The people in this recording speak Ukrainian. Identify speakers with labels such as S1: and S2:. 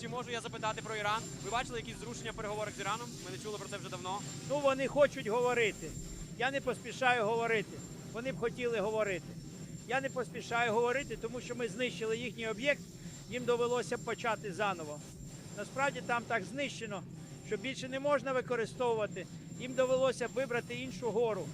S1: чи можу я запитати про Іран? Ви бачили якісь зрушення в переговорах з Іраном? Ми не чули про це вже давно.
S2: Ну, вони хочуть говорити. Я не поспішаю говорити. Вони б хотіли говорити. Я не поспішаю говорити, тому що ми знищили їхній об'єкт, їм довелося почати заново. Насправді там так знищено, що більше не можна використовувати. Їм довелося б вибрати іншу гору.